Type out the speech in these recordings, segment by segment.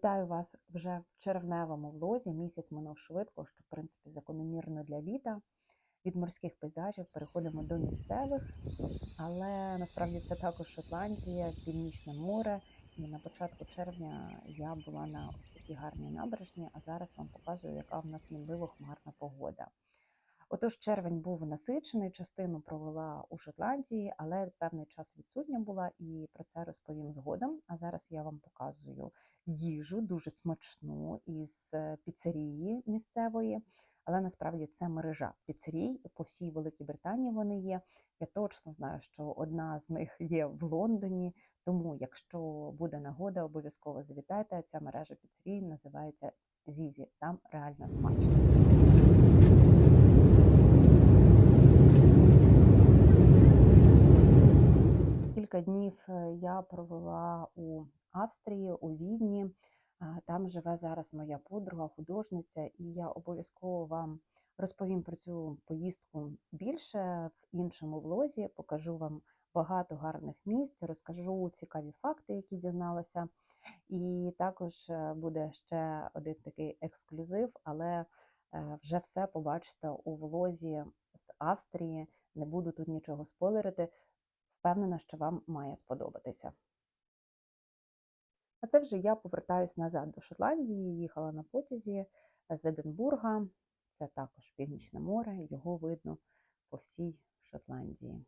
Вітаю вас вже в червневому влозі. Місяць минув швидко, що в принципі закономірно для літа. Від морських пейзажів переходимо до місцевих, але насправді це також Шотландія, Північне море. І на початку червня я була на ось такій гарній набережні, а зараз вам показую, яка в нас мінливо хмарна погода. Отож, червень був насичений, частину провела у Шотландії, але певний час відсутня була, і про це розповім згодом. А зараз я вам показую їжу дуже смачну із е, піцерії місцевої. Але насправді це мережа піцерій по всій Великій Британії. Вони є. Я точно знаю, що одна з них є в Лондоні. Тому, якщо буде нагода, обов'язково завітайте. Ця мережа піцерій називається Зізі. Там реально смачно. Днів е, я провела у Австрії, у Відні. Там живе зараз моя подруга, художниця, і я обов'язково вам розповім про цю поїздку більше в іншому влозі. Покажу вам багато гарних місць, розкажу цікаві факти, які дізналася. І також е, буде ще один такий ексклюзив, але е, вже все побачите у влозі з Австрії. Не буду тут нічого спойлерити. Впевнена, що вам має сподобатися. А це вже я повертаюсь назад до Шотландії, їхала на потязі з Единбурга. Це також Північне море, його видно по всій Шотландії.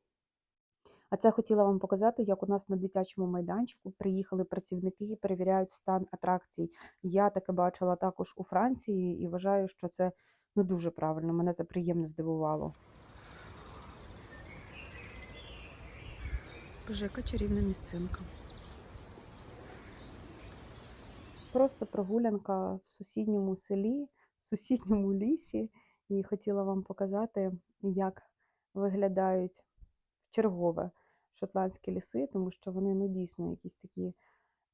А це хотіла вам показати, як у нас на дитячому майданчику приїхали працівники і перевіряють стан атракцій. Я таке бачила також у Франції і вважаю, що це ну, дуже правильно. Мене це приємно здивувало. Боже, яка чарівна місцинка. Просто прогулянка в сусідньому селі, в сусідньому лісі, і хотіла вам показати, як виглядають чергове шотландські ліси, тому що вони ну, дійсно якісь такі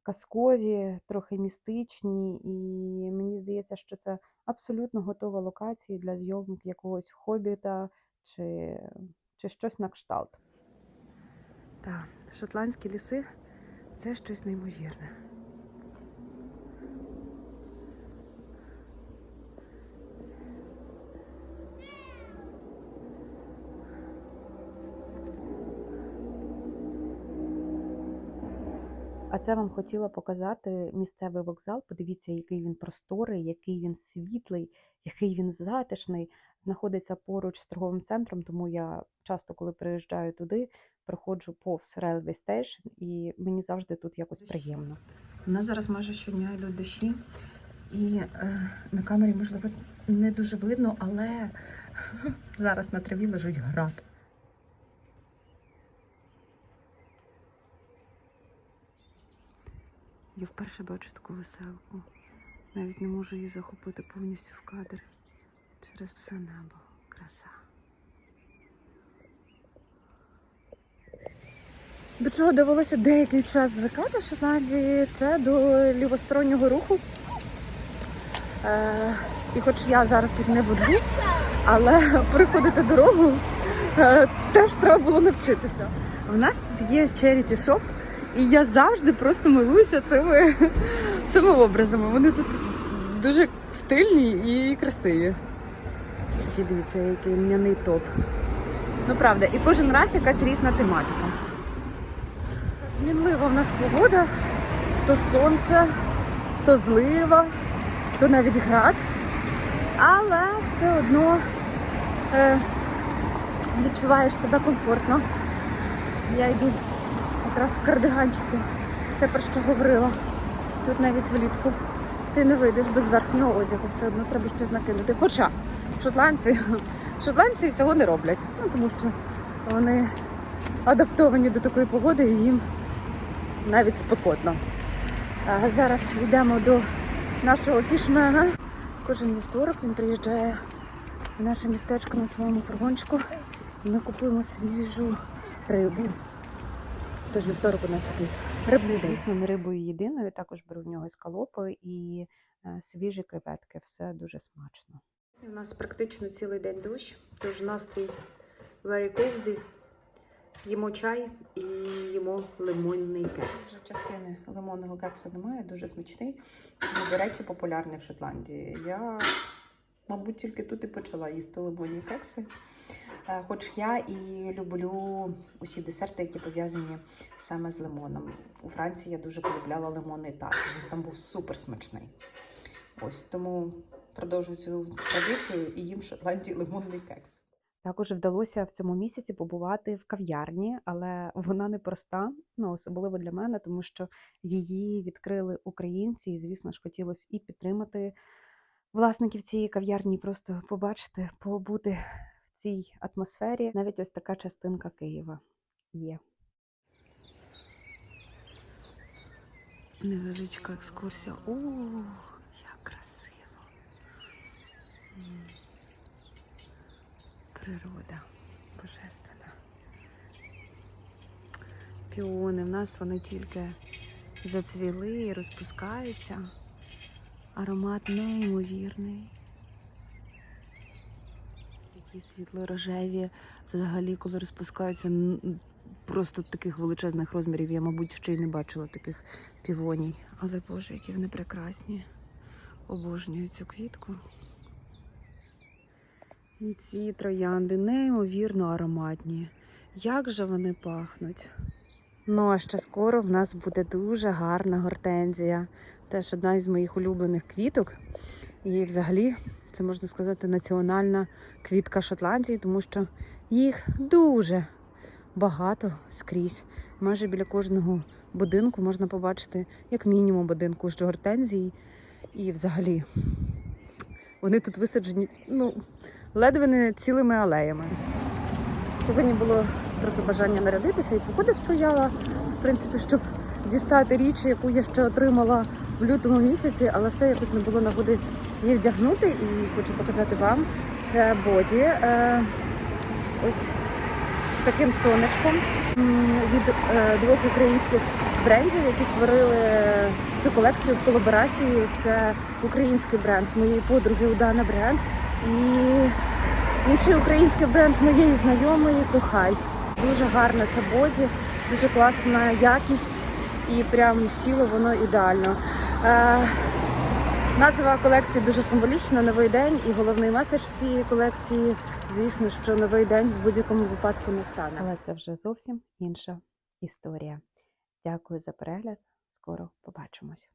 казкові, трохи містичні, і мені здається, що це абсолютно готова локація для зйомок якогось хобіта чи, чи щось на кшталт. Так, шотландські ліси це щось неймовірне. А це вам хотіла показати місцевий вокзал. Подивіться, який він просторий, який він світлий, який він затишний. Знаходиться поруч з торговим центром, тому я часто, коли приїжджаю туди, проходжу повз Railway Station, і мені завжди тут якось приємно. У нас зараз майже щодня йдуть дощі, і е, на камері, можливо, не дуже видно, але зараз на траві лежить град. Я вперше бачу таку веселку. Навіть не можу її захопити повністю в кадр через все небо. Краса. До чого довелося деякий час звикати в Шотландії, це до лівостороннього руху. Е, і хоч я зараз тут не воджу, але переходити дорогу е, теж треба було навчитися. У нас тут є charity shop, і я завжди просто милуюся цими, цими образами. Вони тут дуже стильні і красиві. Ось такі, дивіться, який льняний топ. Ну правда, і кожен раз якась різна тематика. Змінлива в нас погода, то сонце, то злива, то навіть град. Але все одно е, відчуваєш себе комфортно. Я йду якраз в кардиганчику, те про що говорила. Тут навіть влітку ти не вийдеш без верхнього одягу, все одно треба щось накинути. Хоча шотландці, шотландці цього не роблять, ну, тому що вони адаптовані до такої погоди і їм навіть спекотно. А зараз йдемо до нашого фішмена. Кожен вівторок він приїжджає в наше містечко на своєму фургончику ми купуємо свіжу рибу. Тож вівторок у нас такий рибний день. Звісно, не рибою єдиною, також беру в нього ескалопи і е, свіжі креветки. Все дуже смачно. У нас практично цілий день дощ, тож настрій very cozy. Їмо чай і їмо лимонний кекс. Частини лимонного кексу немає, дуже смачний. До речі, популярний в Шотландії. Я, мабуть, тільки тут і почала їсти лимонні кекси. Е, Хоч я і люблю усі десерти, які пов'язані саме з лимоном. У Франції я дуже полюбляла лимонний тарт. Він там був супер смачний. Ось тому продовжую цю традицію і їм в Шотландії лимонний кекс. Також вдалося в цьому місяці побувати в кав'ярні, але вона непроста, ну особливо для мене, тому що її відкрили українці, і звісно ж хотілося і підтримати власників цієї кав'ярні, просто побачити, побути цій атмосфері. Навіть ось така частинка Києва є. Невеличка екскурсія. О, як красиво! Природа божественна. Піони в нас вони тільки зацвіли і розпускаються. Аромат неймовірний. Такі світло-рожеві, взагалі, коли розпускаються, просто таких величезних розмірів. Я, мабуть, ще й не бачила таких півоній. Але Боже, які вони прекрасні. Обожнюю цю квітку. І ці троянди неймовірно ароматні. Як же вони пахнуть? Ну, а ще скоро в нас буде дуже гарна гортензія. Теж одна із моїх улюблених квіток. І взагалі, це можна сказати, національна квітка Шотландії, тому що їх дуже багато скрізь. Майже біля кожного будинку можна побачити як мінімум будинку з гортензії. І взагалі вони тут висаджені, ну, ледве не цілими алеями. Сьогодні було трохи бажання нарядитися, і погода сприяла, в принципі, щоб дістати річ, яку я ще отримала в лютому місяці, але все якось не було нагоди її вдягнути. І хочу показати вам. Це боді. Е, ось з таким сонечком від е, двох українських брендів, які створили цю колекцію в колаборації. Це український бренд моєї подруги Удана бренд і інший український бренд моєї знайомої Кохай. Дуже гарно це боді, дуже класна якість і прям сіло воно ідеально. Е, назва колекції дуже символічна, новий день, і головний меседж цієї колекції, звісно, що новий день в будь-якому випадку не стане. Але це вже зовсім інша історія. Дякую за перегляд. Скоро побачимось.